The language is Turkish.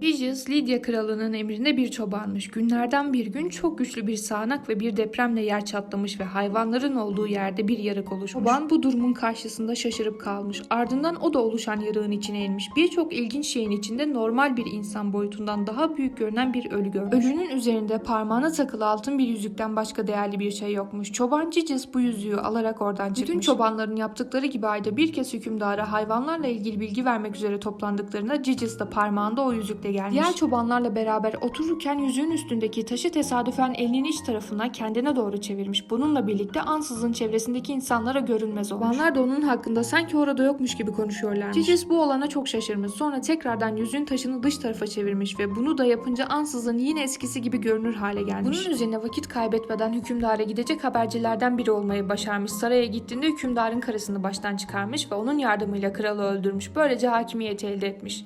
Gigius, Lidya kralının emrinde bir çobanmış. Günlerden bir gün çok güçlü bir sağanak ve bir depremle yer çatlamış ve hayvanların olduğu yerde bir yarık oluşmuş. Çoban bu durumun karşısında şaşırıp kalmış. Ardından o da oluşan yarığın içine inmiş. Birçok ilginç şeyin içinde normal bir insan boyutundan daha büyük görünen bir ölü görmüş. Ölünün üzerinde parmağına takılı altın bir yüzükten başka değerli bir şey yokmuş. Çoban Gigius bu yüzüğü alarak oradan çıkmış. Bütün çobanların yaptıkları gibi ayda bir kez hükümdara hayvanlarla ilgili bilgi vermek üzere toplandıklarında Gigius da parmağında o yüzükle gelmiş. Diğer çobanlarla beraber otururken yüzüğün üstündeki taşı tesadüfen elinin iç tarafına kendine doğru çevirmiş. Bununla birlikte ansızın çevresindeki insanlara görünmez olmuş. Çobanlar da onun hakkında sanki orada yokmuş gibi konuşuyorlarmış. Gigius bu olana çok şaşırmış. Sonra tekrardan yüzüğün taşını dış tarafa çevirmiş ve bunu da yapınca ansızın yine eskisi gibi görünür hale gelmiş. Bunun üzerine vakit kaybetmeden hükümdara gidecek habercilerden biri olmayı başarmış. Saraya gittiğinde hükümdarın karısını baştan çıkarmış ve onun yardımıyla kralı öldürmüş. Böylece hakimiyeti elde etmiş.